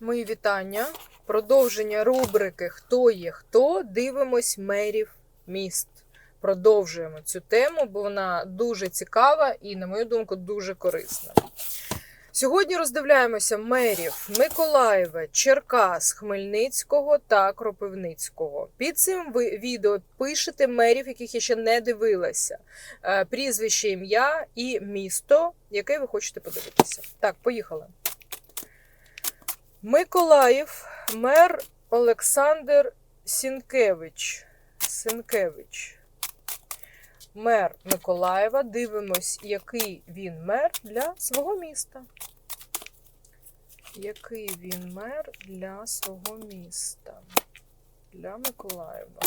Мої вітання. Продовження рубрики Хто є хто? Дивимось мерів міст. Продовжуємо цю тему, бо вона дуже цікава і, на мою думку, дуже корисна. Сьогодні роздивляємося мерів Миколаєва, Черкас, Хмельницького та Кропивницького. Під цим відео пишете мерів, яких я ще не дивилася, Е, прізвище, ім'я і місто, яке ви хочете подивитися. Так, поїхали. Миколаїв, мер Олександр Сінкевич. Сінкевич. Мер Миколаєва. Дивимось, який він мер для свого міста. Який він мер для свого міста? Для Миколаєва.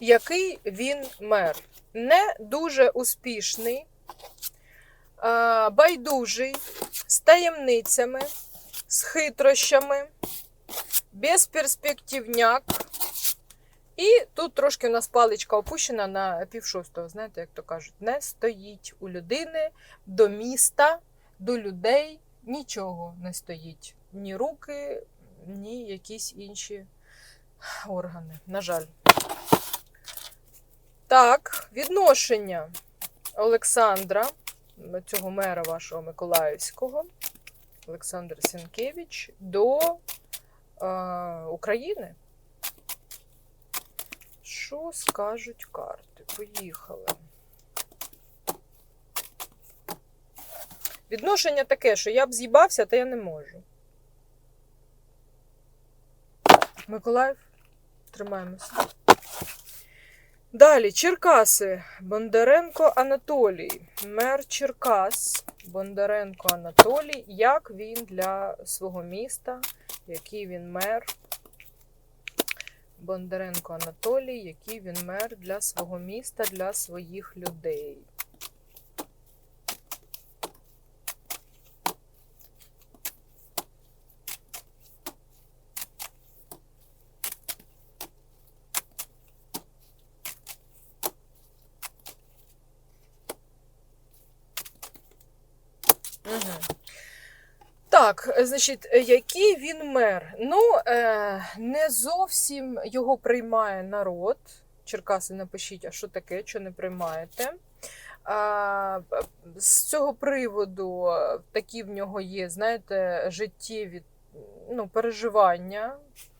Який він мер? Не дуже успішний, байдужий, з таємницями, з хитрощами, безперспективняк. І тут трошки у нас паличка опущена на пів шостого, знаєте, як то кажуть, не стоїть у людини до міста, до людей нічого не стоїть. Ні руки, ні якісь інші органи. На жаль. Так, відношення Олександра, цього мера вашого Миколаївського, Олександр Сінкевич, до е, України. Що скажуть карти? Поїхали. Відношення таке, що я б з'їбався, та я не можу. Миколаїв, тримаємося. Далі Черкаси. Бондаренко Анатолій. Мер Черкас. Бондаренко Анатолій. Як він для свого міста? Який він мер? Бондаренко Анатолій, який він мер для свого міста, для своїх людей. Так, значить, е, який він мер? Ну, е, не зовсім його приймає народ. Черкаси, напишіть, а що таке, що не приймаєте. З цього приводу такі в нього є, знаєте, життєві ну, переживання.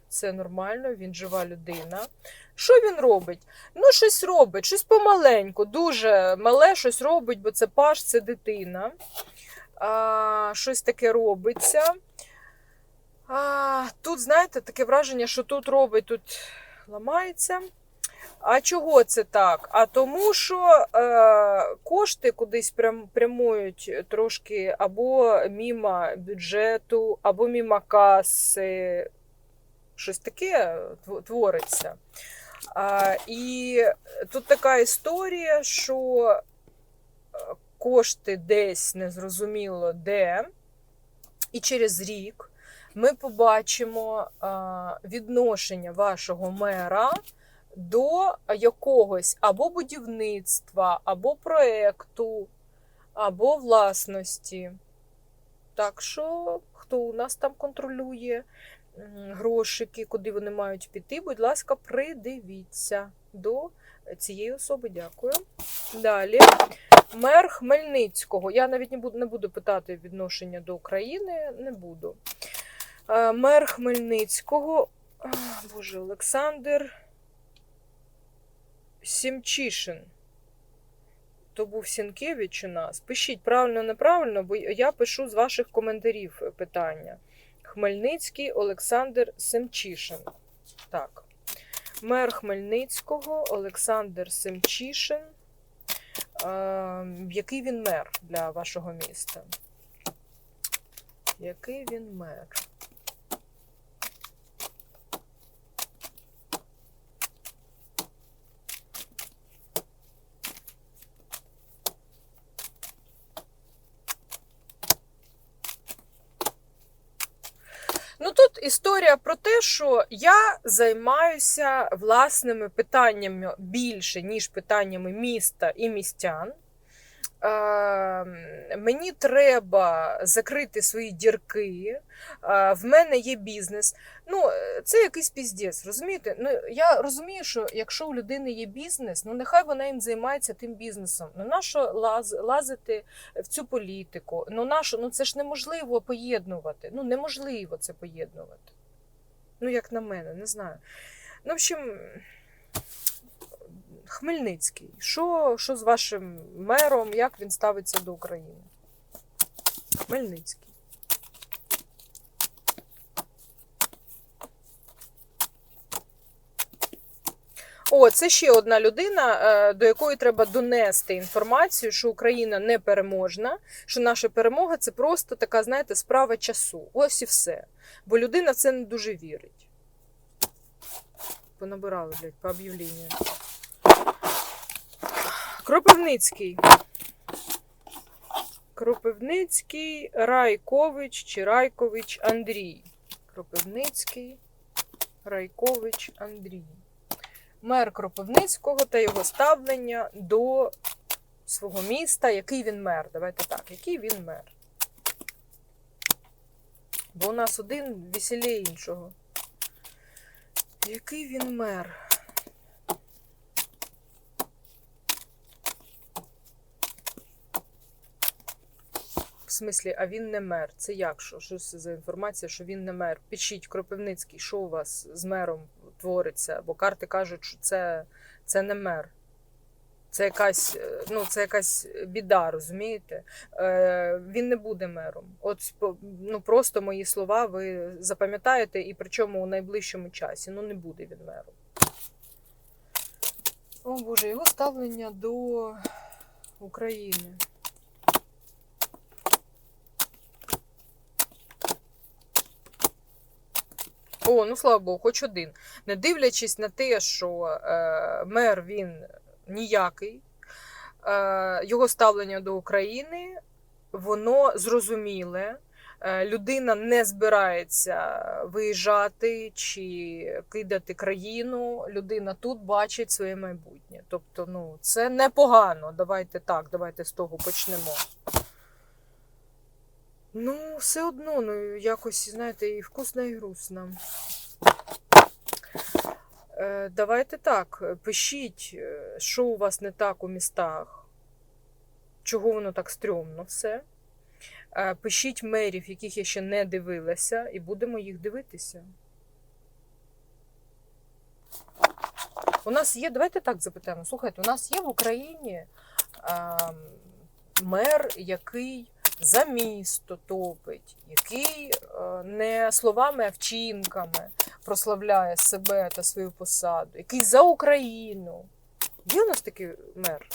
Це нормально, він жива людина. Що він робить? Ну, щось робить, щось помаленьку, дуже мале щось робить, бо це паш, це дитина а, щось таке робиться. А, тут, знаєте, таке враження, що тут робить, тут ламається. А чого це так? А тому, що е, кошти кудись прям, прямують трошки або мімо бюджету, або мімо каси. Щось таке твориться. А, і тут така історія, що е, кошти десь незрозуміло де, і через рік ми побачимо відношення вашого мера до якогось або будівництва, або проекту, або власності. Так що, хто у нас там контролює грошики, куди вони мають піти, будь ласка, придивіться до цієї особи. Дякую. Далі. Мер Хмельницького. Я навіть не буду, не буду питати відношення до України, не буду. Е, Мер Хмельницького, Боже, Олександр Сімчишин. То був Сінкевич у нас. Пишіть правильно, неправильно, бо я пишу з ваших коментарів питання. Хмельницький Олександр Семчишин. Так. Мер Хмельницького Олександр Семчишин. Е, який він мер для вашого міста? Який він мер? Ну тут історія про те, що я займаюся власними питаннями більше, ніж питаннями міста і містян. Е, мені треба закрити свої дірки. Е, в мене є бізнес. Ну, е, це якийсь піздець, розумієте? Ну, я розумію, що якщо у людини є бізнес, ну нехай вона їм займається тим бізнесом. Ну нащо лаз, лазити в цю політику? Ну нащо? Ну це ж неможливо поєднувати. Ну неможливо це поєднувати. Ну, як на мене, не знаю. Ну, в общем, Хмельницький. Що, що з вашим мером? Як він ставиться до України? Хмельницький. О, це ще одна людина, е, до якої треба донести інформацію, що Україна не переможна, що наша перемога це просто така, знаєте, справа часу. Ось і все. Бо людина в це не дуже вірить. Понабирали, блядь, по об'явленню. Кропивницький. Кропивницький, Райкович чи Райкович Андрій. Кропивницький, Райкович Андрій. Мер Кропивницького та його ставлення до свого міста. Який він мер? Давайте так, який він мер? Бо у нас один веселіє іншого. Який він мер? В смислі, а він не мер. Це як? Що, що це за інформація, що він не мер? Пишіть Кропивницький, що у вас з мером твориться? Бо карти кажуть, що це, це не мер. Це якась, е, ну, це якась біда, розумієте? Е, Він не буде мером. От ну, просто мої слова ви запам'ятаєте, і причому у найближчому часі. Ну, не буде він мером. О Боже, його ставлення до України. О, ну слава Богу, хоч один. Не дивлячись на те, що е, мер він ніякий, е, його ставлення до України, воно зрозуміле. Е, людина не збирається виїжджати чи кидати країну. Людина тут бачить своє майбутнє. Тобто, ну, це непогано. Давайте так, давайте з того почнемо. Ну, все одно, ну, якось, знаєте, і вкусно, і грустно. Е, Давайте так, пишіть, е, що у вас не так у містах, чого воно так стрьомно все. Е, Пишіть мерів, яких я ще не дивилася, і будемо їх дивитися. У нас є, давайте так запитаємо. Слухайте, у нас є в Україні е, мер, який за місто топить, який е, не словами, а вчинками прославляє себе та свою посаду, який за Україну. Є у нас такий мер?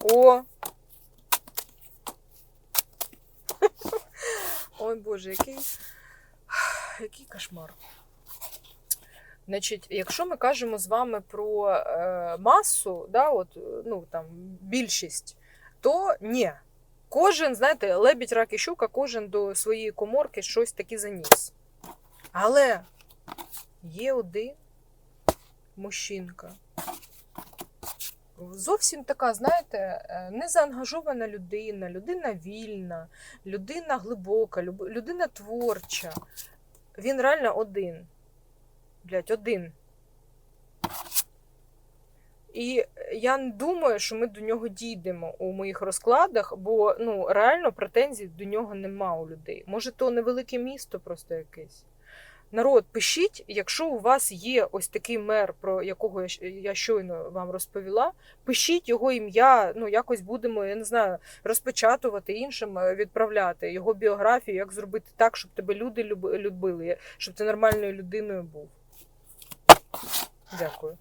О! Ой Боже, який, який кошмар. Значить, якщо ми кажемо з вами про е, масу, да, от, ну, там, більшість, то ні. Кожен, знаєте, лебідь, рак і щука, кожен до своєї коморки щось таке заніс. Але є один мужчинка. Зовсім така, знаєте, е, незаангажована людина, людина вільна, людина глибока, людина творча. Він реально один блядь, один. І я не думаю, що ми до нього дійдемо у моїх розкладах, бо ну, реально претензій до нього нема у людей. Може, то невелике місто просто якесь. Народ, пишіть, якщо у вас є ось такий мер, про якого я щойно вам розповіла, пишіть його ім'я, ну якось будемо, я не знаю, розпечатувати іншим, е, відправляти його біографію, як зробити так, щоб тебе люди любили, щоб ти нормальною людиною був. Дякую.